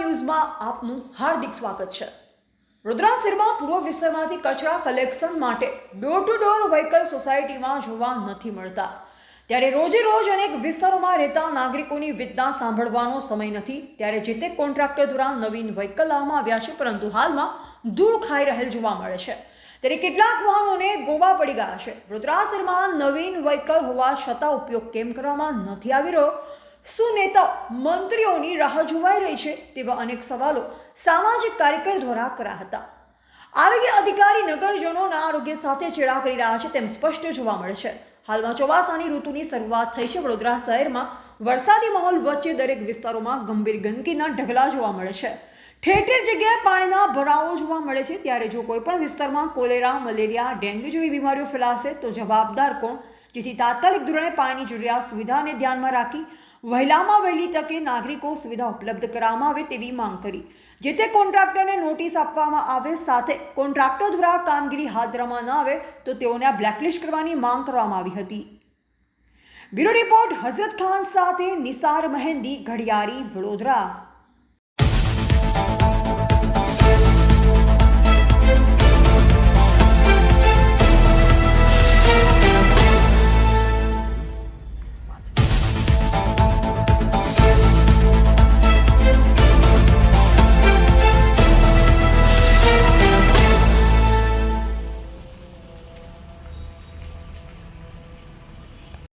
ન્યૂઝમાં આપનું હાર્દિક સ્વાગત છે. વડોદરા શહેરમાં પૂર્વ વિસ્તારમાંથી કચરા કલેક્શન માટે ડોર ટુ ડોર વ્હીકલ સોસાયટીમાં જોવા નથી મળતા. ત્યારે રોજે રોજ અનેક વિસ્તારોમાં રહેતા નાગરિકોની વેદના સાંભળવાનો સમય નથી. ત્યારે જે તે કોન્ટ્રાક્ટર દ્વારા નવીન વ્હીકલ લાવવામાં આવ્યા છે, પરંતુ હાલમાં ધૂળ ખાઈ રહેલ જોવા મળે છે. ત્યારે કેટલાક વાહનોને ગોવા પડી ગયા છે. રુદ્રાસિરમાં નવીન વ્હીકલ હોવા છતાં ઉપયોગ કેમ કરવામાં નથી આવી રહ્યો? શું નેતા મંત્રીઓની રાહ જોવાઈ રહી છે તેવા અનેક સવાલો સામાજિક કાર્યકર દ્વારા કર્યા હતા આરોગ્ય અધિકારી નગરજનોના આરોગ્ય સાથે ચેડા કરી રહ્યા છે તેમ સ્પષ્ટ જોવા મળે છે. હાલમાં ચોમાસાની ઋતુની શરૂઆત થઈ છે વડોદરા શહેરમાં. વરસાદી માહોલ વચ્ચે દરેક વિસ્તારોમાં ગંભીર ગંદકીના ઢગલા જોવા મળે છે. ઠેર ઠેર જગ્યાએ પાણીના ભરાવો જોવા મળે છે. ત્યારે જો કોઈ પણ વિસ્તારમાં કોલેરા, મલેરિયા, ડેન્ગ્યુ જેવી બીમારીઓ ફેલાશે તો જવાબદાર કોણ? જેથી તાત્કાલિક ધોરણે પાણીની જરૂરિયાત સુવિધાને ધ્યાનમાં રાખી વહેલામાં વહેલી તકે નાગરિકો સુવિધા ઉપલબ્ધ કરવામાં આવે તેવી માંગ કરી. જે તે કોન્ટ્રાક્ટરને નોટિસ આપવામાં આવે સાથે કોન્ટ્રાક્ટર દ્વારા કામગીરી હાથ ધરવામાં ન આવે તો તેઓને આ બ્લેકલિસ્ટ કરવાની માંગ કરવામાં આવી હતી. બ્યુરો રિપોર્ટ હઝરત ખાન સાથે નિસાર મહેંદી ઘડિયાળી વડોદરા.